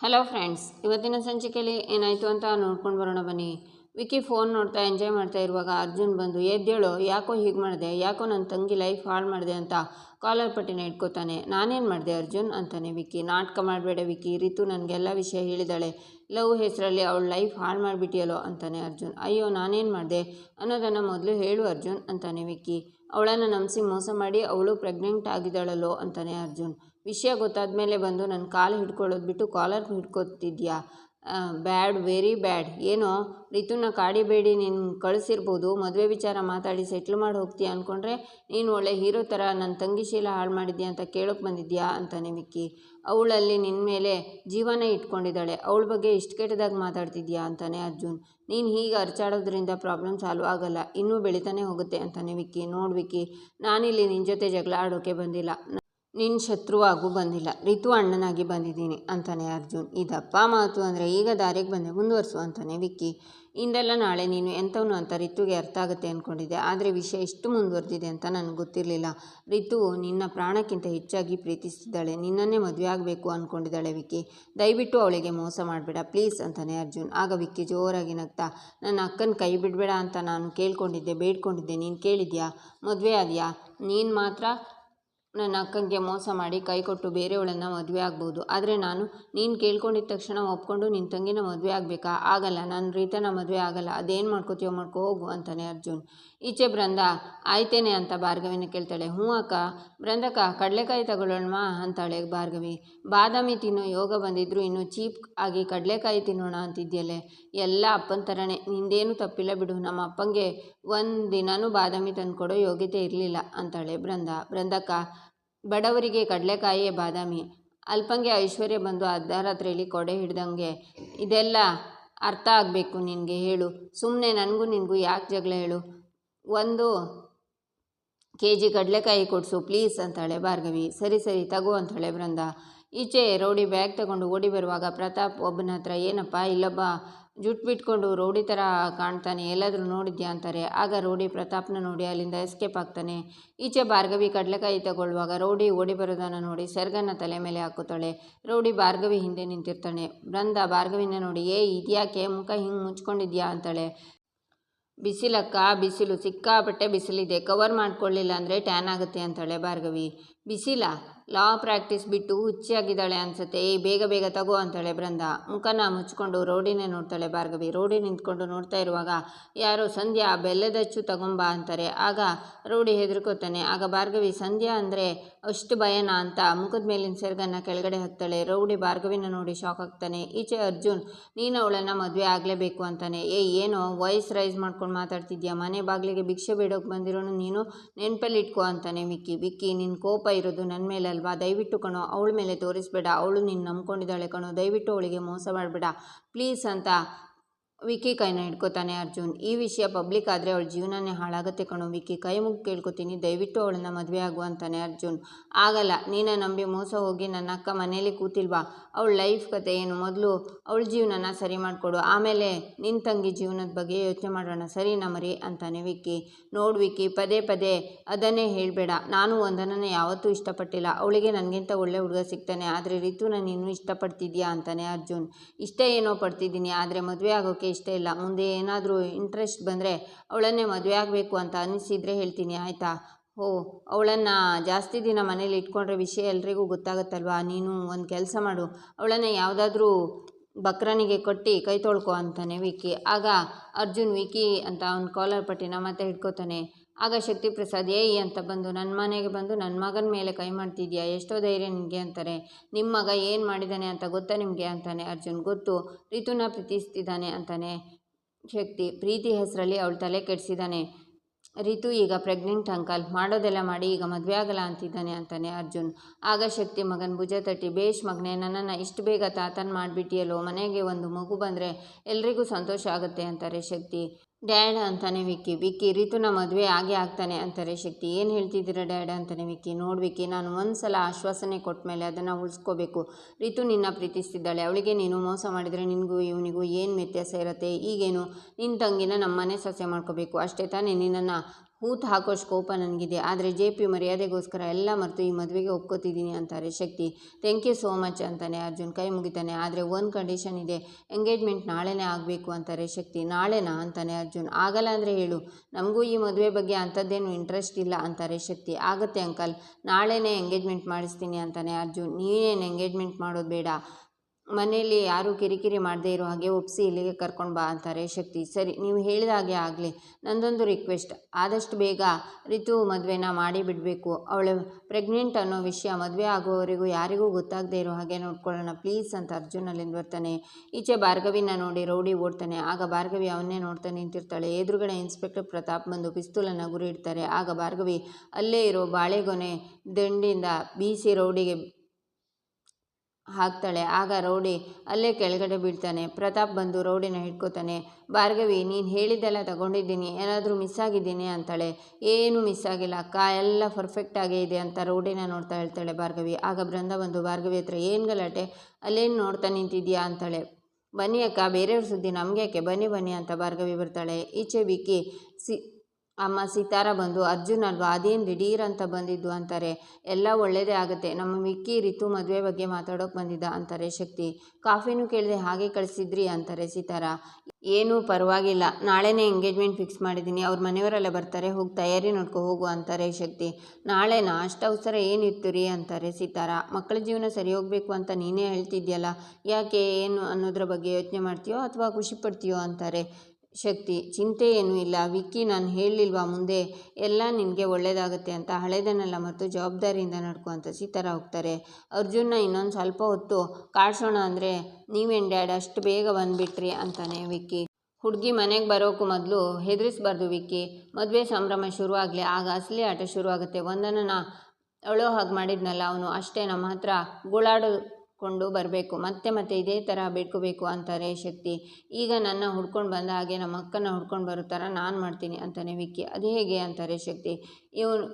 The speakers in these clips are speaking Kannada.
ಹಲೋ ಫ್ರೆಂಡ್ಸ್ ಇವತ್ತಿನ ಸಂಚಿಕೆಯಲ್ಲಿ ಏನಾಯಿತು ಅಂತ ನೋಡ್ಕೊಂಡು ಬರೋಣ ಬನ್ನಿ. ವಿಕಿ ಫೋನ್ ನೋಡ್ತಾ ಎಂಜಾಯ್ ಮಾಡ್ತಾ ಇರುವಾಗ ಅರ್ಜುನ್ ಬಂದು, ಎದ್ದೇಳು, ಯಾಕೋ ಹೀಗೆ ಮಾಡಿದೆ? ಯಾಕೋ ನನ್ನ ತಂಗಿ ಲೈಫ್ ಹಾಳು ಮಾಡಿದೆ? ಅಂತ ಕಾಲರ್ ಪಟ್ಟಿನ ಇಟ್ಕೋತಾನೆ ನಾನೇನು ಮಾಡಿದೆ ಅರ್ಜುನ್? ಅಂತಾನೆ ವಿಕ್ಕಿ ನಾಟಕ ಮಾಡಬೇಡ ವಿಕ್ಕಿ ರಿತು ನನಗೆಲ್ಲ ವಿಷಯ ಹೇಳಿದಾಳೆ. ಲವ್ ಹೆಸರಲ್ಲಿ ಅವಳು ಲೈಫ್ ಹಾಳು ಮಾಡಿಬಿಟ್ಟಿಯಲ್ಲೋ? ಅಂತಾನೆ ಅರ್ಜುನ್. ಅಯ್ಯೋ, ನಾನೇನು ಮಾಡಿದೆ? ಅನ್ನೋದನ್ನು ಮೊದಲು ಹೇಳು ಅರ್ಜುನ್, ಅಂತಾನೆ ವಿಕ್ಕಿ ಅವಳನ್ನು ನಂಬಿಸಿ ಮೋಸ ಮಾಡಿ ಅವಳು ಪ್ರೆಗ್ನೆಂಟ್ ಆಗಿದ್ದಾಳಲ್ಲೋ? ಅಂತಾನೆ ಅರ್ಜುನ್. ವಿಷಯ ಗೊತ್ತಾದ ಮೇಲೆ ಬಂದು ನನ್ನ ಕಾಲು ಹಿಡ್ಕೊಳ್ಳೋದು ಬಿಟ್ಟು ಕಾಲರ್ ಹಿಡ್ಕೊತಿದ್ಯಾ? Bad, very bad. ಏನೋ, ರಿತುನ ಕಾಡಿಬೇಡಿ ನೀನು ಕಳಿಸಿರ್ಬೋದು. ಮದುವೆ ವಿಚಾರ ಮಾತಾಡಿ ಸೆಟ್ಲ್ ಮಾಡಿ ಹೋಗ್ತೀಯ ಅಂದ್ಕೊಂಡ್ರೆ ನೀನು ಒಳ್ಳೆ ಹೀರೋ ಥರ ನನ್ನ ತಂಗಿ ಶೀಲ ಹಾಳು ಮಾಡಿದ್ಯಾ ಅಂತ ಕೇಳೋಕೆ ಬಂದಿದ್ಯಾ ಅಂತಾನೆ ವಿಕ್ಕಿ. ಅವಳಲ್ಲಿ ನಿನ್ನ ಮೇಲೆ ಜೀವನ ಇಟ್ಕೊಂಡಿದ್ದಾಳೆ. ಅವಳ ಬಗ್ಗೆ ಇಷ್ಟು ಕೆಟ್ಟದಾಗಿ ಮಾತಾಡ್ತಿದ್ಯಾ ಅಂತಾನೆ ಅರ್ಜುನ್. ನೀನು ಹೀಗೆ ಅರ್ಚಾಡೋದ್ರಿಂದ ಪ್ರಾಬ್ಲಮ್ ಸಾಲ್ವ್ ಆಗಲ್ಲ. ಇನ್ನೂ ಬೆಳಿತಾನೆ ಹೋಗುತ್ತೆ ಅಂತಾನೆ ವಿಕ್ಕಿ. ನೋಡ್ವಿಕ್ಕಿ ನಾನಿಲ್ಲಿ ನಿನ್ನ ಜೊತೆ ಜಗಳ ಆಡೋಕ್ಕೆ ಬಂದಿಲ್ಲ. ನಿನ್ನ ಶತ್ರುವಾಗೂ ಬಂದಿಲ್ಲ. ರಿತು ಅಣ್ಣನಾಗಿ ಬಂದಿದ್ದೀನಿ ಅಂತಾನೆ ಅರ್ಜುನ್. ಇದಪ್ಪ ಮಾತು ಅಂದರೆ ಈಗ ದಾರಿಗೆ ಬಂದೆ, ಮುಂದುವರಿಸು ಅಂತಾನೆ ವಿಕ್ಕಿ. ಇಂದೆಲ್ಲ ನಾಳೆ ನೀನು ಎಂಥವನು ಅಂತ ರಿತುಗೆ ಅರ್ಥ ಆಗುತ್ತೆ ಅಂದ್ಕೊಂಡಿದ್ದೆ ಆದರೆ ವಿಷಯ ಇಷ್ಟು ಮುಂದುವರೆದಿದೆ ಅಂತ ನನಗೆ ಗೊತ್ತಿರಲಿಲ್ಲ. ರಿತು ನಿನ್ನ ಪ್ರಾಣಕ್ಕಿಂತ ಹೆಚ್ಚಾಗಿ ಪ್ರೀತಿಸ್ತಿದ್ದಾಳೆ. ನಿನ್ನನ್ನೇ ಮದುವೆ ಆಗಬೇಕು ಅಂದ್ಕೊಂಡಿದ್ದಾಳೆ ವಿಕ್ಕಿ. ದಯವಿಟ್ಟು ಅವಳಿಗೆ ಮೋಸ ಮಾಡಬೇಡ, ಪ್ಲೀಸ್ ಅಂತಾನೆ ಅರ್ಜುನ್. ಆಗ ವಿಕ್ಕಿ ಜೋರಾಗಿ ನಗ್ತಾ, ನನ್ನ ಅಕ್ಕನ ಕೈ ಬಿಡಬೇಡ ಅಂತ ನಾನು ಕೇಳ್ಕೊಂಡಿದ್ದೆ, ಬೇಡ್ಕೊಂಡಿದ್ದೆ. ನೀನು ಕೇಳಿದ್ಯಾ? ಮದುವೆ ಆದ್ಯಾ? ನೀನು ಮಾತ್ರ ನನ್ನ ಅಕ್ಕನಿಗೆ ಮೋಸ ಮಾಡಿ ಕೈ ಕೊಟ್ಟು ಬೇರೆಯವಳನ್ನು ಮದುವೆ ಆಗ್ಬೋದು. ಆದರೆ ನಾನು, ನೀನು ಕೇಳ್ಕೊಂಡಿದ್ದ ತಕ್ಷಣ ಒಪ್ಕೊಂಡು ನಿನ್ನ ತಂಗಿನ ಮದುವೆ ಆಗಬೇಕಾ? ಆಗಲ್ಲ, ನಾನು ರೀತನ ಮದುವೆ ಆಗಲ್ಲ. ಅದೇನು ಮಾಡ್ಕೋತೀಯೋ ಮಾಡ್ಕೋ, ಹೋಗು ಅಂತಾನೆ ಅರ್ಜುನ್. ಈಚೆ ಬೃಂದ, ಆಯ್ತೇನೆ ಅಂತ ಭಾರ್ಗವಿನ ಕೇಳ್ತಾಳೆ. ಹ್ಞೂ ಅಕ್ಕ. ಬೃಂದಕ್ಕ, ಕಡಲೆಕಾಯಿ ತಗೊಳ್ಳೋಣವಾ? ಅಂತಾಳೆ ಭಾರ್ಗವಿ. ಬಾದಾಮಿ ತಿನ್ನೋ ಯೋಗ ಬಂದಿದ್ರು, ಇನ್ನು ಚೀಪ್ ಆಗಿ ಕಡಲೆಕಾಯಿ ತಿನ್ನೋಣ ಅಂತಿದ್ಯಲ್ಲೇ? ಎಲ್ಲ ಅಪ್ಪನ ಥರನೇ ನಿಂದೇನು ತಪ್ಪಿಲ್ಲ ಬಿಡು. ನಮ್ಮ ಅಪ್ಪಂಗೆ ಒಂದು ದಿನವೂ ಬಾದಾಮಿ ತಂದುಕೊಡೋ ಯೋಗ್ಯತೆ ಇರಲಿಲ್ಲ, ಅಂತಾಳೆ ಬೃಂದ. ಬೃಂದಕ್ಕ ಬಡವರಿಗೆ ಕಡಲೆಕಾಯಿಯೇ ಬಾದಾಮಿ. ಅಲ್ಪಂಗೆ ಐಶ್ವರ್ಯ ಬಂದು ಅರ್ಧರಾತ್ರಿಯಲ್ಲಿ ಕೊಡೆ ಹಿಡ್ದಂಗೆ, ಇದೆಲ್ಲ ಅರ್ಥ ಆಗಬೇಕು ನಿನಗೆ ಹೇಳು. ಸುಮ್ಮನೆ ನನಗೂ ನಿನಗೂ ಯಾಕೆ ಜಗಳ ಹೇಳು? ಒಂದು ಕೆ ಜಿ ಕಡಲೆಕಾಯಿ ಕೊಡಿಸು ಪ್ಲೀಸ್ ಅಂತಾಳೆ ಭಾರ್ಗವಿ. ಸರಿ ಸರಿ, ತಗೋ ಅಂತಾಳೆ ಬೃಂದ ಈಚೆ ರೌಡಿ ಬ್ಯಾಗ್ ತಗೊಂಡು ಓಡಿ ಬರುವಾಗ ಪ್ರತಾಪ್, ಒಬ್ಬನ ಹತ್ರ ಏನಪ್ಪ ಇಲ್ಲೊಬ್ಬ ಜುಟ್ಟು ಬಿಟ್ಕೊಂಡು ರೌಡಿ ಥರ ಕಾಣ್ತಾನೆ, ಎಲ್ಲಾದರೂ ನೋಡಿದ್ಯಾ ಅಂತಾರೆ. ಆಗ ರೌಡಿ ಪ್ರತಾಪ್ನ ನೋಡಿ ಅಲ್ಲಿಂದ ಎಸ್ಕೇಪ್ ಆಗ್ತಾನೆ. ಈಚೆ ಭಾರ್ಗವಿ ಕಡಲೆಕಾಯಿ ತಗೊಳ್ಳುವಾಗ ರೌಡಿ ಓಡಿ ಬರೋದನ್ನು ನೋಡಿ ಸರ್ಗನ್ನ ತಲೆ ಮೇಲೆ ಹಾಕುತ್ತಾಳೆ. ರೌಡಿ ಭಾರ್ಗವಿ ಹಿಂದೆ ನಿಂತಿರ್ತಾನೆ. ಬೃಂದ ಭಾರ್ಗವಿನ ನೋಡಿ, ಏ, ಇದ್ಯಾಕೆ? ಮುಖ ಹಿಂಗೆ ಮುಚ್ಕೊಂಡಿದ್ಯಾ? ಅಂತಾಳೆ. ಬಿಸಿಲಕ್ಕ, ಬಿಸಿಲು, ಸಿಕ್ಕಾಪಟ್ಟೆ ಬಿಸಿಲಿದೆ. ಕವರ್ ಮಾಡ್ಕೊಳ್ಳಿಲ್ಲ ಅಂದರೆ ಟ್ಯಾನ್ ಆಗುತ್ತೆ ಅಂತಾಳೆ ಭಾರ್ಗವಿ. ಬಿಸಿಲ, ಲಾ ಪ್ರಾಕ್ಟೀಸ್ ಬಿಟ್ಟು ಹುಚ್ಚಿಯಾಗಿದ್ದಾಳೆ ಅನ್ಸುತ್ತೆ. ಏ ಬೇಗ ಬೇಗ ತಗೋ ಅಂತಾಳೆ ಬೃಂದ ಮುಖನ ಮುಚ್ಕೊಂಡು ರೋಡಿನೇ ನೋಡ್ತಾಳೆ ಭಾರ್ಗವಿ. ರೋಡಿ ನಿಂತ್ಕೊಂಡು ನೋಡ್ತಾ ಇರುವಾಗ, ಯಾರೋ ಸಂಧ್ಯಾ ಬೆಲ್ಲದಚ್ಚು ತಗೊಂಬ ಅಂತಾರೆ. ಆಗ ರೋಡಿ ಹೆದರ್ಕೋತಾನೆ. ಆಗ ಭಾರ್ಗವಿ, ಸಂಧ್ಯಾ ಅಂದರೆ ಅಷ್ಟು ಭಯನಾ ಅಂತ ಮುಖದ ಮೇಲಿನ ಸೆರಗನ್ನು ಕೆಳಗಡೆ ಹಾಕ್ತಾಳೆ ರೌಡಿ ಭಾರ್ಗವಿನ ನೋಡಿ ಶಾಕ್ ಆಗ್ತಾನೆ. ಈಚೆ ಅರ್ಜುನ್, ನೀನು ಅವಳನ್ನು ಮದುವೆ ಆಗಲೇಬೇಕು ಅಂತಾನೆ. ಏ, ಏನೋ? ವಾಯ್ಸ್ ರೈಸ್ ಮಾಡ್ಕೊಂಡು ಮಾತಾಡ್ತಿದ್ಯಾ? ಮನೆ ಬಾಗಿಲಿಗೆ ಭಿಕ್ಷೆ ಬೇಡೋಕೆ ಬಂದಿರೋನು ನೀನು? ನೆನಪಲ್ಲಿ ಇಟ್ಕೋ ಅಂತಾನೆ ವಿಕ್ಕಿ. ವಿಕ್ಕಿ ನಿನ್ನ ಕೋಪ ಇರೋದು ನನ್ನ ಮೇಲೆ ಅಲ್ವಾ ದಯವಿಟ್ಟು ಕಣೋ, ಅವಳ ಮೇಲೆ ತೋರಿಸ್ಬೇಡ. ಅವಳು ನೀನು ನಂಬ್ಕೊಂಡಿದ್ದಾಳೆ ಕಣೋ. ದಯವಿಟ್ಟು ಅವಳಿಗೆ ಮೋಸ ಮಾಡಬೇಡ. ಪ್ಲೀಸ್ ಅಂತ ವಿಕ್ಕಿ ಕೈನ ಹಿಡ್ಕೋತಾನೆ ಅರ್ಜುನ್. ಈ ವಿಷಯ ಪಬ್ಲಿಕ್ ಆದರೆ ಅವಳ ಜೀವನನೇ ಹಾಳಾಗುತ್ತೆ ಕಣೋ. ವಿಕ್ಕಿ ಕೈ ಮುಗಿ ಕೇಳ್ಕೊತೀನಿ, ದಯವಿಟ್ಟು ಅವಳನ್ನ ಮದುವೆ ಆಗು ಅಂತಾನೆ ಅರ್ಜುನ್. ಆಗಲ್ಲ, ನೀನ ನಂಬಿ ಮೋಸ ಹೋಗಿ ನನ್ನ ಅಕ್ಕ ಮನೇಲಿ ಕೂತಿಲ್ವಾ? ಅವಳ ಲೈಫ್ ಕತೆ ಏನು? ಮೊದಲು ಅವಳ ಜೀವನನ ಸರಿ ಮಾಡಿಕೊಡು. ಆಮೇಲೆ ನಿನ್ನ ತಂಗಿ ಜೀವನದ ಬಗ್ಗೆ ಯೋಚನೆ ಮಾಡೋಣ. ಸರಿ ಮರಿ? ಅಂತಾನೆ ವಿಕ್ಕಿ. ನೋಡು ವಿಕ್ಕಿ, ಪದೇ ಪದೇ ಅದನ್ನೇ ಹೇಳಬೇಡ. ನಾನು ಒಂದನನ್ನು ಯಾವತ್ತೂ ಇಷ್ಟಪಟ್ಟಿಲ್ಲ. ಅವಳಿಗೆ ನನಗಿಂತ ಒಳ್ಳೆ ಹುಡುಗ ಸಿಗ್ತಾನೆ. ಆದರೆ ರಿತುನ ನೀನು ಇಷ್ಟಪಡ್ತಿದ್ಯಾ? ಅಂತಾನೆ ಅರ್ಜುನ್. ಇಷ್ಟ ಏನೋ ಪಡ್ತಿದ್ದೀನಿ. ಆದರೆ ಮದುವೆ ಆಗೋಕ್ಕೆ ಇಷ್ಟ ಇಲ್ಲ. ಮುಂದೆ ಏನಾದರೂ ಇಂಟ್ರೆಸ್ಟ್ ಬಂದರೆ ಅವಳನ್ನೇ ಮದುವೆ ಆಗಬೇಕು ಅಂತ ಅನಿಸಿದರೆ ಹೇಳ್ತೀನಿ, ಆಯಿತಾ? ಓ ಅವಳನ್ನು ಜಾಸ್ತಿ ದಿನ ಮನೇಲಿ ಇಟ್ಕೊಂಡ್ರೆ ವಿಷಯ ಎಲ್ರಿಗೂ ಗೊತ್ತಾಗುತ್ತಲ್ವಾ? ನೀನು ಒಂದು ಕೆಲಸ ಮಾಡು. ಅವಳನ್ನು ಯಾವುದಾದ್ರೂ ಬಕ್ರನಿಗೆ ಕೊಟ್ಟು ಕೈ ತೊಳ್ಕೊ ಅಂತಾನೆ ವಿಕಿ ಆಗ ಅರ್ಜುನ್ ವಿಕಿ ಅಂತ ಅವ್ನು ಕಾಲರ್ ಪಟ್ಟಿನ ಮತ್ತೆ ಹಿಡ್ಕೋತಾನೆ. ಆಗ ಶಕ್ತಿ ಪ್ರಸಾದ್ ಏಯ್ ಅಂತ ಬಂದು ನನ್ನ ಮನೆಗೆ ಬಂದು ನನ್ನ ಮಗನ ಮೇಲೆ ಕೈ ಮಾಡ್ತಿದ್ಯಾ? ಎಷ್ಟೋ ಧೈರ್ಯ ನಿಮಗೆ ಅಂತಾರೆ. ನಿಮ್ಮ ಮಗ ಏನು ಮಾಡಿದ್ದಾನೆ ಅಂತ ಗೊತ್ತಾ ನಿಮಗೆ? ಅಂತಾನೆ. ಅರ್ಜುನ್, ಗೊತ್ತು. ರಿತುನ ಪ್ರೀತಿಸ್ತಿದ್ದಾನೆ ಅಂತಾನೆ. ಶಕ್ತಿ, ಪ್ರೀತಿ ಹೆಸರಲ್ಲಿ ಅವಳು ತಲೆ ಕೆಡಿಸಿದ್ದಾನೆ ರಿತು, ಈಗ ಪ್ರೆಗ್ನೆಂಟ್ ಅಂಕಲ್. ಮಾಡೋದೆಲ್ಲ ಮಾಡಿ, ಈಗ ಮದುವೆ ಆಗಲ್ಲ ಅಂತಿದ್ದಾನೆ ಅಂತಾನೆ ಅರ್ಜುನ್. ಆಗ ಶಕ್ತಿ, ಮಗನ ಭುಜ ತಟ್ಟಿ, ಬೇಷ್ ಮಗನೆ, ನನ್ನನ್ನು ಇಷ್ಟು ಬೇಗ ತಾತನ ಮಾಡಿಬಿಟ್ಟಿಯಲ್ಲೋ? ಮನೆಗೆ ಒಂದು ಮಗು ಬಂದರೆ ಎಲ್ರಿಗೂ ಸಂತೋಷ ಆಗುತ್ತೆ ಅಂತಾರೆ ಶಕ್ತಿ. ಡ್ಯಾಡ್ ಅಂತಾನೆ ವಿಕ್ಕಿ. ವಿಕ್ಕಿ ರಿತುನ ಮದುವೆ ಆಗೇ ಆಗ್ತಾನೆ ಅಂತಾರೆ ಶಕ್ತಿ. ಏನು ಹೇಳ್ತಿದ್ದೀರ ಡ್ಯಾಡ್ ಅಂತಾನೆ ವಿಕ್ಕಿ. ನೋಡಿ ವಿಕ್ಕಿ ನಾನು ಒಂದು ಸಲ ಆಶ್ವಾಸನೆ ಕೊಟ್ಟ ಮೇಲೆ ಅದನ್ನು ಉಳಿಸ್ಕೋಬೇಕು. ರಿತು ನಿನ್ನ ಪ್ರೀತಿಸ್ತಿದ್ದಾಳೆ. ಅವಳಿಗೆ ನೀನು ಮೋಸ ಮಾಡಿದರೆ ನಿನಗೂ ಇವನಿಗೂ ಏನು ವ್ಯತ್ಯಾಸ ಇರುತ್ತೆ? ಈಗೇನು? ನಿನ್ನ ತಂಗಿನ ನಮ್ಮ ಮನೆ ಸೊಸೆ ಮಾಡ್ಕೋಬೇಕು. ಅಷ್ಟೇ ತಾನೇ ನಿನ್ನನ್ನು ಹೂತು ಹಾಕೋಷ್ಟು ಕೋಪ ನನಗಿದೆ ಆದರೆ ಜೆ ಪಿ ಮರ್ಯಾದೆಗೋಸ್ಕರ ಎಲ್ಲ ಮರೆತು ಈ ಮದುವೆಗೆ ಒಪ್ಕೋತಿದ್ದೀನಿ ಅಂತಾರೆ Shakti. Thank you so much ಅಂತಾನೆ ಅರ್ಜುನ್ ಕೈ ಮುಗಿತಾನೆ. ಆದರೆ ಒಂದು ಕಂಡೀಷನ್ ಇದೆ. ಎಂಗೇಜ್ಮೆಂಟ್ ನಾಳೆನೇ ಆಗಬೇಕು ಅಂತಾರೆ ಶಕ್ತಿ. ನಾಳೆನಾ ಅಂತಾನೆ ಅರ್ಜುನ್. ಆಗಲ್ಲ ಅಂದರೆ ಹೇಳು. ನಮಗೂ ಈ ಮದುವೆ ಬಗ್ಗೆ ಅಂಥದ್ದೇನು ಇಂಟ್ರೆಸ್ಟ್ ಇಲ್ಲ ಅಂತಾರೆ ಶಕ್ತಿ. ಆಗುತ್ತೆ ಅಂಕಲ್. ನಾಳೆನೇ ಎಂಗೇಜ್ಮೆಂಟ್ ಮಾಡಿಸ್ತೀನಿ ಅಂತಾನೆ ಅರ್ಜುನ್. ನೀನೇನು ಎಂಗೇಜ್ಮೆಂಟ್ ಮಾಡೋದು ಬೇಡ. ಮನೆಯಲ್ಲಿ ಯಾರೂ ಕಿರಿಕಿರಿ ಮಾಡದೇ ಇರೋ ಹಾಗೆ ಒಪ್ಪಿಸಿ ಇಲ್ಲಿಗೆ ಕರ್ಕೊಂಡು ಬಾ ಅಂತಾರೆ ಶಕ್ತಿ. ಸರಿ, ನೀವು ಹೇಳಿದ ಹಾಗೆ ಆಗಲಿ. ನಂದೊಂದು ರಿಕ್ವೆಸ್ಟ್ ಆದಷ್ಟು ಬೇಗ ರಿತು ಮದುವೆನ ಮಾಡಿ ಬಿಡಬೇಕು. ಅವಳು ಪ್ರೆಗ್ನೆಂಟ್ ಅನ್ನೋ ವಿಷಯ ಮದುವೆ ಆಗುವವರೆಗೂ ಯಾರಿಗೂ ಗೊತ್ತಾಗದೇ ಇರೋ ಹಾಗೆ ನೋಡ್ಕೊಳ್ಳೋಣ. ಪ್ಲೀಸ್ ಅಂತ ಅರ್ಜುನ್ ಅಲ್ಲಿಂದ ಬರ್ತಾನೆ. ಈಚೆ ಭಾರ್ಗವಿನ ನೋಡಿ ರೌಡಿ ಓಡ್ತಾನೆ. ಆಗ ಭಾರ್ಗವಿ ಅವನ್ನೇ ನೋಡ್ತಾ ನಿಂತಿರ್ತಾಳೆ. ಎದುರುಗಡೆ ಇನ್ಸ್ಪೆಕ್ಟರ್ ಪ್ರತಾಪ್ ಬಂದು ಪಿಸ್ತೂಲನ್ನು ಗುರಿ ಇಡ್ತಾರೆ ಆಗ ಭಾರ್ಗವಿ ಅಲ್ಲೇ ಇರೋ ಬಾಳೆಗೊನೆ ದಂಡಿಂದ ಬೀಸಿ ರೌಡಿಗೆ ಹಾಕ್ತಾಳೆ. ಆಗ ರೌಡಿ ಅಲ್ಲೇ ಕೆಳಗಡೆ ಬೀಳ್ತಾನೆ. ಪ್ರತಾಪ್ ಬಂದು ರೌಡಿನ ಹಿಡ್ಕೋತಾನೆ. ಭಾರ್ಗವಿ, ನೀನು ಹೇಳಿದ್ದೆಲ್ಲ ತಗೊಂಡಿದ್ದೀನಿ. ಏನಾದರೂ ಮಿಸ್ ಆಗಿದ್ದೀನಿ ಅಂತಾಳೆ. ಏನು ಮಿಸ್ ಆಗಿಲ್ಲ. ಅಕ್ಕ, ಎಲ್ಲ ಪರ್ಫೆಕ್ಟಾಗೇ ಇದೆ ಅಂತ ರೌಡಿನ ನೋಡ್ತಾ ಹೇಳ್ತಾಳೆ ಭಾರ್ಗವಿ. ಆಗ ಬೃಂದ ಬಂದು, ಭಾರ್ಗವಿ ಹತ್ರ ಏನು ಗಲಾಟೆ? ಅಲ್ಲೇನು ನೋಡ್ತಾ ನಿಂತಿದ್ಯಾ? ಅಂತಾಳೆ. ಬನ್ನಿ ಅಕ್ಕ, ಬೇರೆಯವ್ರ ಸುದ್ದಿ ನಮಗೆ ಯಾಕೆ ಬನ್ನಿ ಬನ್ನಿ ಅಂತ ಭಾರ್ಗವಿ ಬರ್ತಾಳೆ. ಈಚೆ ವಿಕ್ಕಿ ಸಿ ಅಮ್ಮ ಸೀತಾರ ಬಂದು, ಅರ್ಜುನ್ ಅಲ್ವಾ, ಅದೇನು ದಿಢೀರ್ ಅಂತ ಬಂದಿದ್ದು? ಅಂತಾರೆ. ಎಲ್ಲ ಒಳ್ಳೆಯದೇ ಆಗುತ್ತೆ. ನಮ್ಮ ಮಿಕ್ಕಿ ರಿತು ಮದುವೆ ಬಗ್ಗೆ ಮಾತಾಡೋಕೆ ಬಂದಿದ್ದ, ಅಂತಾರೆ ಶಕ್ತಿ. ಕಾಫಿನೂ ಕೇಳಿದೆ ಹಾಗೆ ಕಳಿಸಿದ್ರಿ, ಅಂತಾರೆ ಸಿತಾರ. ಏನೂ ಪರವಾಗಿಲ್ಲ. ನಾಳೆನೇ ಎಂಗೇಜ್ಮೆಂಟ್ ಫಿಕ್ಸ್ ಮಾಡಿದ್ದೀನಿ. ಅವ್ರ ಮನೆಯವರೆಲ್ಲ ಬರ್ತಾರೆ. ಹೋಗಿ, ತಯಾರಿ ನೋಡ್ಕೊ, ಹೋಗು, ಅಂತಾರೆ ಶಕ್ತಿ. ನಾಳೆ ಅಷ್ಟು ಅವಸರ ಏನಿತ್ತು ರೀ ಅಂತಾರೆ ಸೀತಾರ. ಮಕ್ಕಳ ಜೀವನ ಸರಿ ಹೋಗಬೇಕು ಅಂತ ನೀನೇ ಹೇಳ್ತಿದ್ಯಲ್ಲ, ಯಾಕೆ, ಏನು ಅನ್ನೋದ್ರ ಬಗ್ಗೆ ಯೋಚನೆ ಮಾಡ್ತೀಯೋ ಅಥವಾ ಖುಷಿ ಪಡ್ತೀಯೋ? ಅಂತಾರೆ ಶಕ್ತಿ, ಚಿಂತೆ ಏನೂ ಇಲ್ಲ. ವಿಕ್ಕಿ, ನಾನು ಹೇಳಿಲ್ವಾ ಮುಂದೆ? ಎಲ್ಲ ನಿನಗೆ ಒಳ್ಳೆಯದಾಗುತ್ತೆ ಅಂತ ಹಳೆದನ್ನೆಲ್ಲ ಮತ್ತು ಜವಾಬ್ದಾರಿಯಿಂದ ನಡ್ಕೊ ಅಂತ ಸೀತಾರ ಹೋಗ್ತಾರೆ. ಅರ್ಜುನ ಇನ್ನೊಂದು ಸ್ವಲ್ಪ ಹೊತ್ತು, ಕಾಡ್ಸೋಣ ಅಂದರೆ ನೀವೇನು ಡ್ಯಾಡ್ ಅಷ್ಟು ಬೇಗ ಬಂದುಬಿಟ್ರಿ ಅಂತಾನೆ ವಿಕ್ಕಿ. ಹುಡುಗಿ ಮನೆಗೆ ಬರೋಕ್ಕೂ ಮೊದಲು ಹೆದರಿಸ್ಬಾರ್ದು ವಿಕ್ಕಿ. ಮದುವೆ ಸಂಭ್ರಮ ಶುರುವಾಗಲಿ, ಆಗ ಅಸಲಿ ಆಟ ಶುರುವಾಗುತ್ತೆ. ಒಂದನ್ನು ಅಳೋ ಹಾಗೆ ಮಾಡಿದ್ನಲ್ಲ ಅವನು, ಅಷ್ಟೇ ನಮ್ಮ ಹತ್ರ ಗೋಳಾಡೋ ಕೊಂಡು ಬರಬೇಕು, ಮತ್ತೆ ಮತ್ತೆ ಇದೇ ಥರ ಬೇಡ್ಕೋಬೇಕು ಅಂತಾರೆ ಶಕ್ತಿ. ಈಗ ನನ್ನ ಹುಡ್ಕೊಂಡು ಬಂದ ಹಾಗೆ ನಮ್ಮ ಅಕ್ಕನ ಹುಡ್ಕೊಂಡು ಬರೋ ಥರ ನಾನು ಮಾಡ್ತೀನಿ ಅಂತಾನೆ ವಿಕ್ಕಿ. ಅದು ಹೇಗೆ ಅಂತಾರೆ ಶಕ್ತಿ? ಇವನು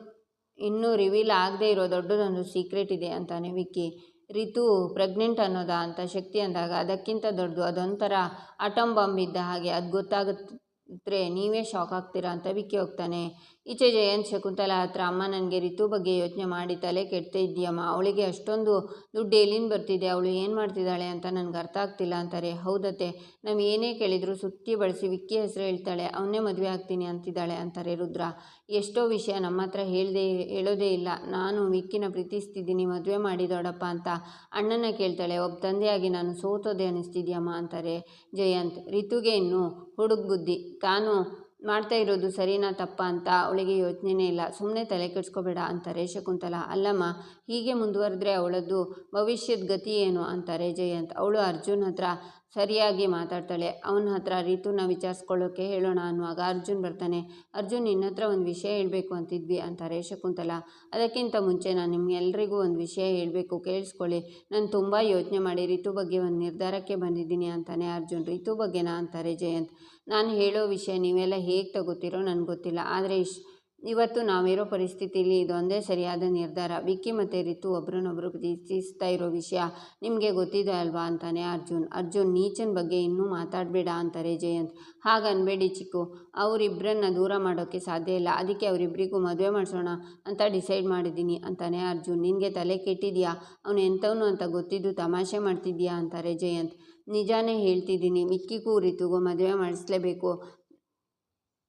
ಇನ್ನೂ ರಿವೀಲ್ ಆಗದೆ ಇರೋ ದೊಡ್ಡದೊಂದು ಸೀಕ್ರೆಟ್ ಇದೆ ಅಂತಾನೆ ವಿಕ್ಕಿ. ರಿತು ಪ್ರೆಗ್ನೆಂಟ್ ಅನ್ನೋದಾ ಅಂತ ಶಕ್ತಿ ಅಂದಾಗ ಅದಕ್ಕಿಂತ ದೊಡ್ಡದು ಅದೊಂಥರ ಅಟಮ್ ಬಾಂಬ್ ಇದ್ದ ಹಾಗೆ, ಅದು ಗೊತ್ತಾಗುತ್ತೆ ನೀವೇ ಶಾಕ್ ಆಗ್ತೀರಾ ಅಂತ ವಿಕ್ಕಿ ಹೋಗ್ತಾನೆ. ಈಚೆ ಜಯಂತ್ ಶಕುಂತಲಾ ಹತ್ರ ಅಮ್ಮ ನನಗೆ ರಿತು ಬಗ್ಗೆ ಯೋಚನೆ ಮಾಡಿ ತಲೆ ಕೆಡ್ತಾ ಇದ್ದೀಯಮ್ಮ. ಅವಳಿಗೆ ಅಷ್ಟೊಂದು ದುಡ್ಡು ಎಲ್ಲಿಂದ ಬರ್ತಿದೆ? ಅವಳು ಏನು ಮಾಡ್ತಿದ್ದಾಳೆ ಅಂತ ನನಗೆ ಅರ್ಥ ಆಗ್ತಿಲ್ಲ ಅಂತಾರೆ. ಹೌದತ್ತೆ ನಾವು ಏನೇ ಕೇಳಿದರೂ ಸುತ್ತಿ ಬಳಸಿ ವಿಕ್ಕಿ ಹೆಸರು ಹೇಳ್ತಾಳೆ. ಅವನ್ನೇ ಮದುವೆ ಆಗ್ತೀನಿ ಅಂತಿದ್ದಾಳೆ ಅಂತಾರೆ ರುದ್ರ. ಎಷ್ಟೋ ವಿಷಯ ನಮ್ಮ ಹತ್ರ ಹೇಳದೆ, ಹೇಳೋದೇ ಇಲ್ಲ. ನಾನು ವಿಕ್ಕಿನ ಪ್ರೀತಿಸ್ತಿದ್ದೀನಿ, ಮದುವೆ ಮಾಡಿ ದೊಡ್ಡಪ್ಪ ಅಂತ ಅಣ್ಣನ ಕೇಳ್ತಾಳೆ. ಒಬ್ಬ ತಂದೆಯಾಗಿ ನಾನು ಸೋತೋದೆ ಅನ್ನಿಸ್ತಿದ್ಯಮ್ಮ ಅಂತಾರೆ ಜಯಂತ್. ರಿತುಗೆ ಇನ್ನು ಹುಡುಗ ಬುದ್ಧಿ. ತಾನು ಮಾಡ್ತಾ ಇರೋದು ಸರಿನಾ ತಪ್ಪ ಅಂತ ಅವಳಿಗೆ ಯೋಚನೆನೇ ಇಲ್ಲ. ಸುಮ್ಮನೆ ತಲೆ ಕೆಡಿಸ್ಕೋಬೇಡ ಅಂತಾರೆ ಶಕುಂತಲ ಅಲ್ಲಮ್ಮ, ಹೀಗೆ ಮುಂದುವರೆದ್ರೆ ಅವಳದ್ದು ಭವಿಷ್ಯದ ಗತಿ ಏನು? ಅಂತಾರೆ ಜಯಂತ್ ಅವಳು ಅರ್ಜುನ್ ಹತ್ರ ಸರಿಯಾಗಿ ಮಾತಾಡ್ತಾಳೆ. ಅವನ ಹತ್ರ ರಿತುನ ವಿಚಾರಿಸ್ಕೊಳ್ಳೋಕೆ ಹೇಳೋಣ ಅನ್ನುವಾಗ ಅರ್ಜುನ್ ಬರ್ತಾನೆ. ಅರ್ಜುನ್ ನಿನ್ನ ಹತ್ರ ಒಂದು ವಿಷಯ ಹೇಳಬೇಕು ಅಂತಿದ್ವಿ ಅಂತಾರೆ ಶಕುಂತಲ ಅದಕ್ಕಿಂತ ಮುಂಚೆ ನಾನು ನಿಮ್ಗೆಲ್ರಿಗೂ ಒಂದು ವಿಷಯ ಹೇಳಬೇಕು, ಕೇಳಿಸ್ಕೊಳ್ಳಿ. ನಾನು ತುಂಬ ಯೋಚನೆ ಮಾಡಿ ರಿತು ಬಗ್ಗೆ ಒಂದು ನಿರ್ಧಾರಕ್ಕೆ ಬಂದಿದ್ದೀನಿ ಅಂತಾನೆ ಅರ್ಜುನ್. ರಿತು ಬಗ್ಗೆನಾ ಅಂತಾರೆ ಜಯಂತ್. ನಾನು ಹೇಳೋ ವಿಷಯ ನೀವೆಲ್ಲ ಹೇಗೆ ತಗೋತೀರೋ ನನಗೆ ಗೊತ್ತಿಲ್ಲ. ಆದರೆ ಇಶ್ ಇವತ್ತು ನಾವಿರೋ ಪರಿಸ್ಥಿತಿಯಲ್ಲಿ ಇದೊಂದೇ ಸರಿಯಾದ ನಿರ್ಧಾರ. ವಿಕ್ಕಿ ಮತ್ತು ರಿತು ಒಬ್ರನ್ನೊಬ್ರು ಪ್ರೀತಿಸ್ತಾ ಇರೋ ವಿಷಯ ನಿಮಗೆ ಗೊತ್ತಿದೆ ಅಲ್ವಾ ಅಂತಾನೆ ಅರ್ಜುನ್. ಅರ್ಜುನ್, ನೀಚನ್ ಬಗ್ಗೆ ಇನ್ನೂ ಮಾತಾಡಬೇಡ ಅಂತಾರೆ ಜಯಂತ್. ಹಾಗನ್ಬೇಡಿ ಚಿಕ್ಕು. ಅವರಿಬ್ಬರನ್ನ ದೂರ ಮಾಡೋಕ್ಕೆ ಸಾಧ್ಯ ಇಲ್ಲ. ಅದಕ್ಕೆ ಅವರಿಬ್ಬರಿಗೂ ಮದುವೆ ಮಾಡಿಸೋಣ ಅಂತ ಡಿಸೈಡ್ ಮಾಡಿದ್ದೀನಿ ಅಂತಾನೆ ಅರ್ಜುನ್. ನಿನಗೆ ತಲೆ ಕೆಟ್ಟಿದೆಯಾ? ಅವನು ಎಂಥವನು ಅಂತ ಗೊತ್ತಿದ್ದು ತಮಾಷೆ ಮಾಡ್ತಿದ್ಯಾ ಅಂತಾರೆ ಜಯಂತ್. ನಿಜಾನೇ ಹೇಳ್ತಿದ್ದೀನಿ ಮಿಕ್ಕಿಗೂ ರಿತುಗೂ ಮದುವೆ ಮಾಡಿಸ್ಲೇಬೇಕು.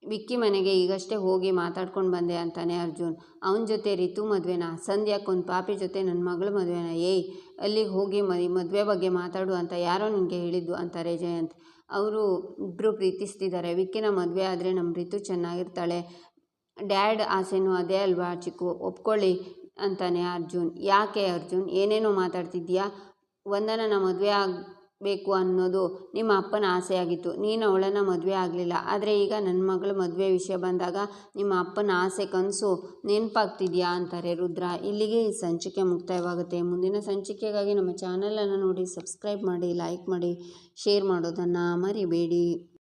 ವಿಕ್ಕಿ ಮನೆಗೆ ಈಗಷ್ಟೇ ಹೋಗಿ ಮಾತಾಡ್ಕೊಂಡು ಬಂದೆ ಅಂತಾನೆ ಅರ್ಜುನ್. ಅವನ ಜೊತೆ ರಿತು ಮದುವೆನ? ಸಂಧ್ಯಾಕ್ಕೊಂದು ಪಾಪಿ ಜೊತೆ ನನ್ನ ಮಗಳ ಮದುವೆನ? ಏಯ್ ಅಲ್ಲಿಗೆ ಹೋಗಿ ಮದಿ ಮದುವೆ ಬಗ್ಗೆ ಮಾತಾಡು ಅಂತ ಯಾರೋ ನಿನಗೆ ಹೇಳಿದ್ದು ಅಂತಾರೆ ಜಯಂತ್ ಅವರು ಇಬ್ಬರು ಪ್ರೀತಿಸ್ತಿದ್ದಾರೆ ವಿಕ್ಕಿನ ಮದುವೆ ಆದರೆ ನಮ್ಮ ರಿತು ಚೆನ್ನಾಗಿರ್ತಾಳೆ. ಡ್ಯಾಡ್ ಆಸೆನೂ ಅದೇ ಅಲ್ವಾ ಚಿಕ್ಕು? ಒಪ್ಕೊಳ್ಳಿ ಅಂತಾನೆ ಅರ್ಜುನ್. ಯಾಕೆ ಅರ್ಜುನ್? ಏನೇನೋ ಮಾತಾಡ್ತಿದ್ದೀಯಾ ವಂದನನ ಮದುವೆ ಆಗ ಬೇಕು ಅನ್ನೋದು ನಿಮ್ಮ ಅಪ್ಪನ ಆಸೆಯಾಗಿತ್ತು. ನೀನು ಅವಳನ್ನು ಮದುವೆ ಆಗಲಿಲ್ಲ. ಆದರೆ ಈಗ ನನ್ನ ಮಗಳ ಮದುವೆ ವಿಷಯ ಬಂದಾಗ ನಿಮ್ಮ ಅಪ್ಪನ ಆಸೆ ಕನಸು ನೆನಪಾಗ್ತಿದೆಯಾ ಅಂತಾರೆ ರುದ್ರ. ಇಲ್ಲಿಗೆ ಈ ಸಂಚಿಕೆ ಮುಕ್ತಾಯವಾಗುತ್ತೆ. ಮುಂದಿನ ಸಂಚಿಕೆಗಾಗಿ ನಮ್ಮ ಚಾನಲನ್ನು ನೋಡಿ, ಸಬ್ಸ್ಕ್ರೈಬ್ ಮಾಡಿ, ಲೈಕ್ ಮಾಡಿ, ಶೇರ್ ಮಾಡೋದನ್ನು ಮರಿಬೇಡಿ.